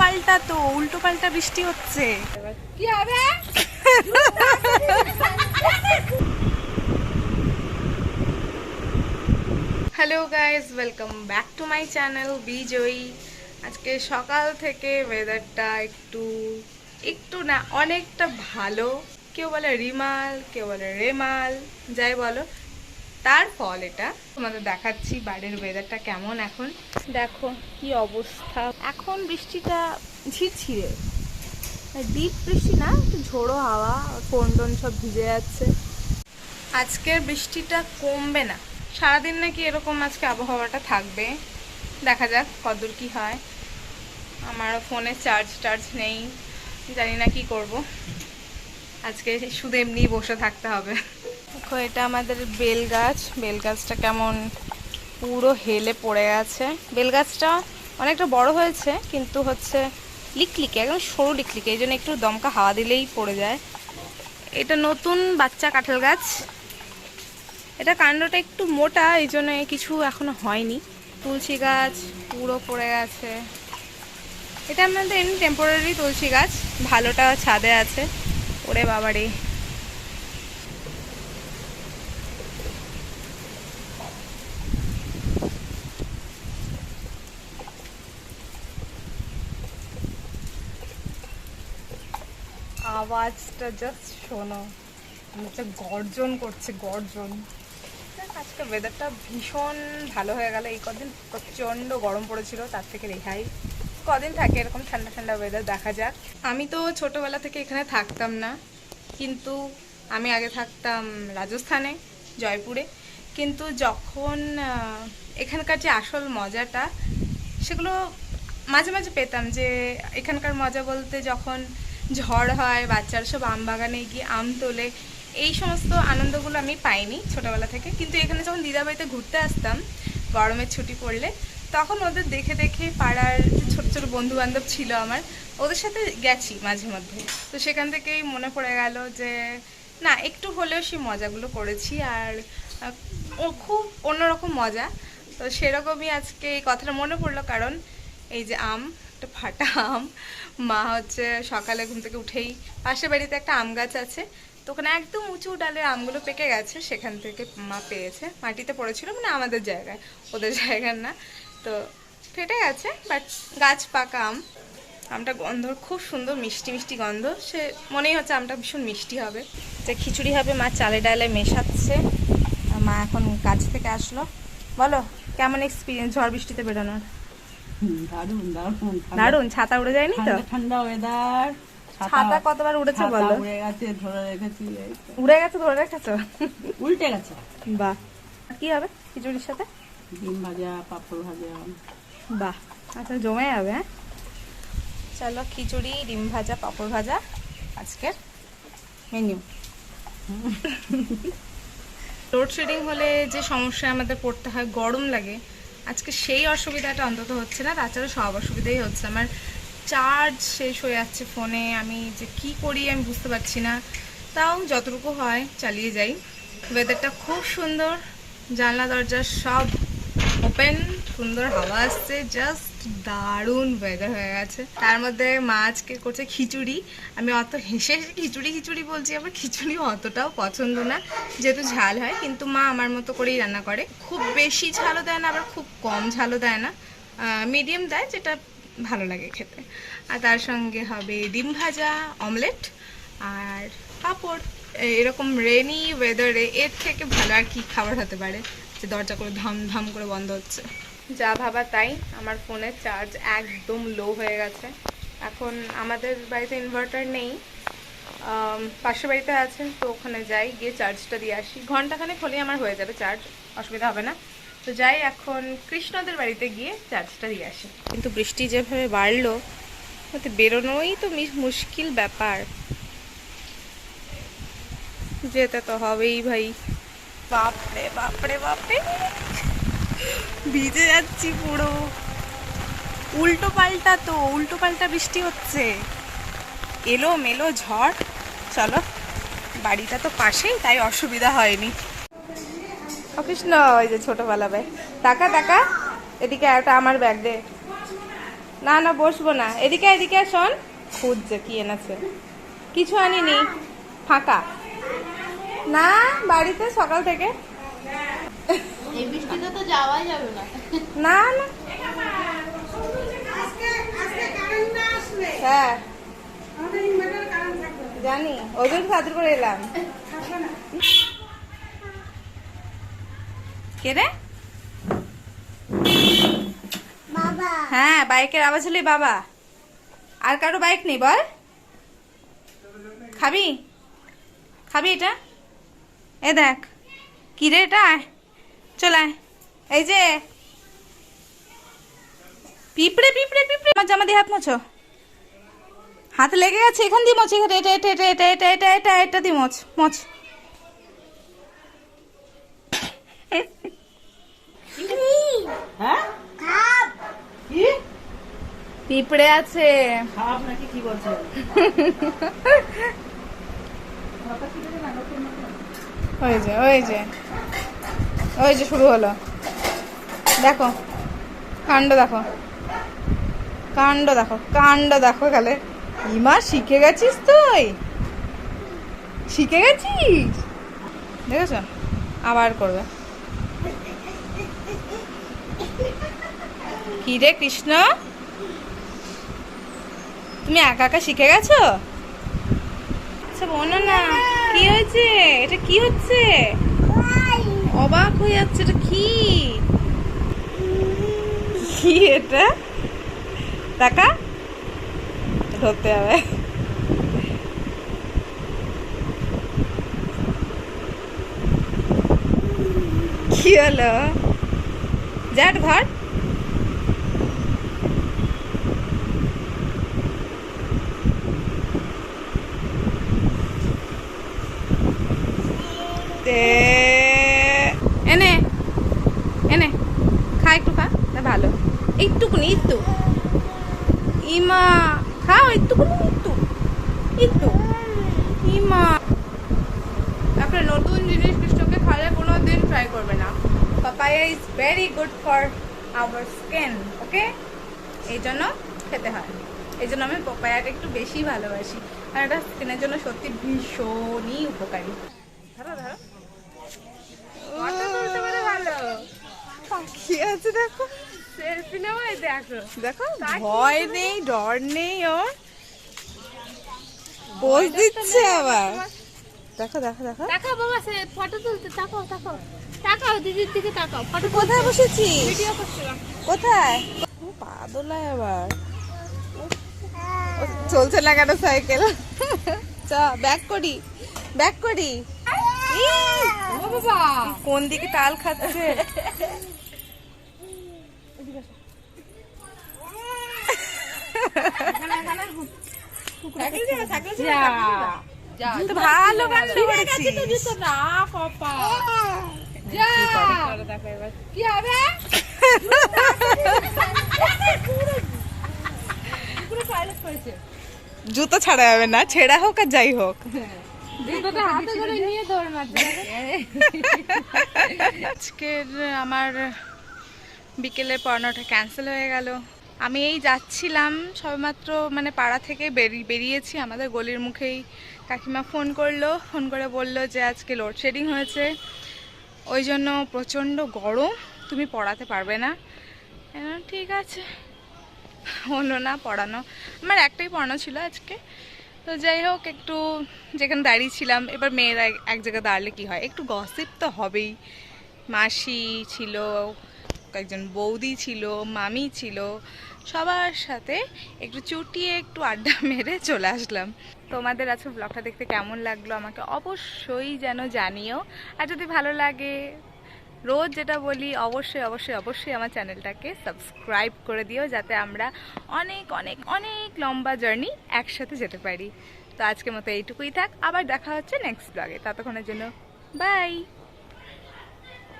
পাল্টা তো উল্টো পাল্টা বৃষ্টি হচ্ছে। কি হবে? Hello guys welcome back to my channel Bijoyee আজকে সকাল থেকে ওয়েদারটা একটু একটু না অনেকটা ভালো। কেউ বলে রিমাল কেউ বলে রেমাল যাই বলো। তার ফল এটা। তোমাদের দেখাচ্ছি বাইরের ওয়েদারটা কেমন এখন। দেখো কি অবস্থা। এখন বৃষ্টিটা ঝিরঝিরে। ডিপ বৃষ্টি না একটু ঝোড়ো হাওয়া ফোন টোন সব ভিজে যাচ্ছে। আজকের বৃষ্টিটা কমবে না। সারাদিন নাকি এরকম আজকে আবহাওয়াটা থাকবে। দেখা যাক কদূর কি হয়। আমার ফোনে চার্জ টার্জ নেই। জানি না কি করব। আজকে শুধু এমনি বসে থাকতে হবে। দেখো, এটা আমাদের বেল গাছ বেল গাছটা কেমন পুরো হেলে পড়ে গেছে বেল গাছটা অনেকটা বড় হয়েছে, কিন্তু হচ্ছে লিকলিকে, একদম সরু লিকলিকে, এই জন্য একটু দমকা হাওয়া দিলেই পড়ে যায়। এটা নতুন বাচ্চা কাঁঠাল গাছ। এটা কাণ্ডটা একটু মোটা, এই জন্য কিছু এখনও হয়নি। তুলসী গাছ পুরো পড়ে গেছে এটা আমাদের এমনি টেম্পোরারি তুলসী গাছ, ভালোটা ছাদে আছে। ওরে বাবারে। আওয়াজটা জাস্ট শোনো। হচ্ছে গর্জন করছে, গর্জন। আজকে ওয়েদারটা ভীষণ ভালো হয়ে গেল। এই কদিন প্রচণ্ড গরম পড়েছিল, তার থেকে রেহাই কদিন থাকে, এরকম ঠান্ডা ঠান্ডা ওয়েদার দেখা যাক। আমি তো ছোটোবেলা থেকে এখানে থাকতাম না, কিন্তু আমি আগে থাকতাম রাজস্থানে, জয়পুরে। কিন্তু যখন এখানকার যে আসল মজাটা, সেগুলো মাঝে মাঝে পেতাম যে, এখানকার মজা বলতে যখন ঝড় হয়, বাচ্চারা সব আম বাগানে গিয়ে আম তোলে, এই সমস্ত আনন্দগুলো আমি পাইনি ছোটবেলা থেকে। কিন্তু এখানে যখন দিদাবাড়িতে ঘুরতে আসতাম, গরমের ছুটি পড়লে, তখন ওদের দেখে দেখে পাড়ার ছোট ছোট বন্ধু বান্ধব ছিল আমার, ওদের সাথে গেছি মাঝে মধ্যে। তো সেখান থেকেই মনে পড়ে গেল যে, না, একটু হলেও সেই মজাগুলো করেছি আর ও খুব অন্যরকম মজা। তো সেরকমই আজকে এই কথাটা মনে পড়ল কারণ, এই যে আম একটা ফাটা আম। মা হচ্ছে সকালে ঘুম থেকে উঠেই পাশের বাড়িতে একটা আম গাছ আছে। তো ওখানে একদম উঁচু ডালের আমগুলো পেকে গেছে, সেখান থেকে মা পেয়েছে। মাটিতে পড়েছিল মানে আমাদের জায়গায়, ওদের জায়গার না। তো ফেটে গেছে বাট গাছ পাকা আম। আমটা গন্ধ খুব সুন্দর, মিষ্টি মিষ্টি গন্ধ। সে মনেই হচ্ছে আমটা ভীষণ মিষ্টি হবে। যে খিচুড়ি হবে, মা চালে ডালে মেশাচ্ছে। মা এখন কাজ থেকে আসলো। বলো, কেমন এক্সপিরিয়েন্স ঝড় বৃষ্টিতে বেরোনোর? দারুণ দারুণ দারুণ ছাতা উড়ে যায়নি তো? ঠান্ডা ওয়েদার ছাতা কতবার উড়েছে বলো? উড়ে গেছে ধরে রেখেছি উড়ে গেছে ধরে রেখেছো? উল্টে গেছে। বাহ। কি হবে খিচুড়ির সাথে? ডিম ভাজা পাপড় ভাজা। বাহ আচ্ছা জমে যাবে হ্যাঁ? চলো খিচুড়ি ডিম ভাজা পাঁপড় ভাজা আজকের মেনু লোডশেডিং হলে যে সমস্যায় আমাদের পড়তে হয় গরম লাগে আজকে সেই অসুবিধাটা অন্তত হচ্ছে না, তাছাড়া সব অসুবিধাই হচ্ছে। আমার চার্জ শেষ হয়ে যাচ্ছে ফোনে আমি যে কি করি আমি বুঝতে পারছি না। তাও যতটুকু হয় চালিয়ে যাই। ওয়েদারটা খুব সুন্দর, জানলা, দরজা সব ওপেন সুন্দর, হাওয়া আসছে জাস্ট দারুণ ওয়েদার হয়ে গেছে। তার মধ্যে মা আজকে করছে খিচুড়ি। আমি অত হেসে হেসে খিচুড়ি খিচুড়ি বলছি, আমার খিচুড়ি অতটাও পছন্দ না। যেহেতু ঝাল হয়, কিন্তু মা আমার মতো করেই রান্না করে। খুব বেশি ঝালও দেয় না, আবার খুব কম ঝালও দেয় না। মিডিয়াম দেয়, যেটা ভালো লাগে খেতে। আর তার সঙ্গে হবে ডিম ভাজা অমলেট আর পাঁপড়। এরকম রেনি ওয়েদারে এর থেকে ভালো আর কি খাবার হতে পারে? যে দরজা করে ধম ধম করে বন্ধ হচ্ছে। যা ভাবা তাই। আমার ফোনের চার্জ একদম লো হয়ে গেছে। এখন আমাদের বাড়িতে ইনভার্টার নেই। পাশের বাড়িতে আছে তো ওখানে যাই, গিয়ে চার্জটা দিয়ে আসি। ঘন্টাখানেক হলেই আমার হয়ে যাবে চার্জ অসুবিধা হবে না। তো যাই এখন কৃষ্ণদের বাড়িতে গিয়ে চার্জটা দিয়ে আসি। কিন্তু বৃষ্টি যেভাবে বাড়লো, ওতে বেরোনোই তো মুশকিল ব্যাপার। যেতে তো হবেই ভাই। বাপরে বাপরে বাপরে। ভিজে যাচ্ছি পুরো। উল্টো পাল্টা তো, উল্টো পাল্টা বৃষ্টি হচ্ছে। এলো মেলো ঝড়। চলো, বাড়িটা তো পাশেই, তাই অসুবিধা হয়নি। অকৃষ্ণ ওই যে ছোটবেলা ব্যাগ। টাকা টাকা, এদিকে একটা আমার ব্যাগ দে। না না, বসবো না। এদিকে এদিকে শোন। খুঁজছে কি এনেছে। কিছু আনিনি। ফাঁকা। না, বাড়িতে সকাল থেকে। এই বৃষ্টিতে তো যাওয়াই যাবে না। না না। হ্যাঁ। জানি ওই জন্য করে এলাম। কে রে? হ্যাঁ বাইকের আওয়াজ হলে বাবা। আর কারও বাইক নেই বল। খাবি? খাবি এটা? এ দেখ। কি রে এটা? আয়, চল এই যে। পিঁপড়ে পিঁপড়ে পিঁপড়ে। আমার জামা দিয়ে হাত মোছো। হাত লেগে গেছে এখান দিয়ে মোছ এখানে এটা এটা এটা এটা এটা এটা এটা এটা দিয়ে মোছ মোছ। হ্যাঁ? পিঁপড়ে আছে। কি বলছে? ওই যে ওই যে। ওই যে শুরু হলো। দেখো, কাণ্ড দেখো। কাণ্ড দেখো কাণ্ড দেখো খালে ইমা, শিখে গেছিস তুই? শিখে গেছিস? দেখেছ? আবার করবে। কি রে কৃষ্ণ? তুমি একা একা শিখে গেছো? আচ্ছা বলো না। কি হয়েছে? এটা কি হচ্ছে? অবাক হয়ে যাচ্ছে এটা কি? কি এটা? টাকা? ধরতে হবে। কি হলো? যাট ধর দে এনে এনে খা একটু খা তা ভালো একটুকুনি একটু। ইমা খাও একটুকুনি একটু। একটু। ইমা। একটা নতুন জিনিস কৃষ্ণকে খালে কোনো দিন ট্রাই করবে না। Papaya is very good for our skin okay এই জন্য খেতে হয়। এই জন্য আমি পাপায়াকে একটু বেশি ভালোবাসি। আর এটা স্কিনের জন্য সত্যি ভীষণই উপকারী। ধরো ধরো। ভালো। পাখি আছে দেখো। দেখো। দেখো ভয় নেই ডর নেই ওর। পোজ দিচ্ছে আবার। দেখো দেখো দেখো। তাকাও বাবা সে ফটো তুলতে তাকাও তাকাও। তাকাও দিদির দিকে তাকাও ফটো কোথায় বসেছি ভিডিও করছিলাম কোথায়? ও পা দোলায় আবার চলছে না কেন সাইকেল? চ ব্যাক করি ব্যাক করি। কোন দিকে তাল খাচ্ছে যা তো ভালো কাণ্ড না পাপা। যা। কি হবে? পুরো পাইলট করেছে জুতো ছাড়া যাবে না ছেঁড়া হোক আর যাই হোক। আজকের আমার বিকেলের পড়ানোটা ক্যান্সেল হয়ে গেল। আমি এই যাচ্ছিলাম সবেমাত্র মানে পাড়া থেকে বেরিয়ে বেরিয়েছি। আমাদের গলির মুখেই কাকিমা ফোন করল, ফোন করে বলল যে আজকে লোডশেডিং হয়েছে। ওই জন্য প্রচণ্ড গরম, তুমি পড়াতে পারবে না। ঠিক আছে। হলো না পড়ানো। আমার একটাই পড়ানো ছিল আজকে। তো যাই হোক, একটু যেখানে দাঁড়িয়েছিলাম এবার মেয়েরা এক- এক জায়গায় দাঁড়ালে কি হয়? একটু গসিপ তো হবেই। মাসি ছিল, কয়েকজন বৌদি ছিল, মামি ছিল সবার সাথে একটু চুটিয়ে একটু আড্ডা মেরে চলে আসলাম। তোমাদের আজকে ব্লগটা দেখতে কেমন লাগল আমাকে অবশ্যই যেন জানিও। আর যদি ভালো লাগে, রোজ যেটা বলি, অবশ্যই অবশ্যই অবশ্যই আমার চ্যানেলটাকে সাবস্ক্রাইব করে দিও, যাতে আমরা অনেক অনেক অনেক লম্বা জার্নি একসাথে যেতে পারি। তো আজকের মতো এইটুকুই থাক, আবার দেখা হচ্ছে নেক্সট ব্লগে ততক্ষণের জন্য বাই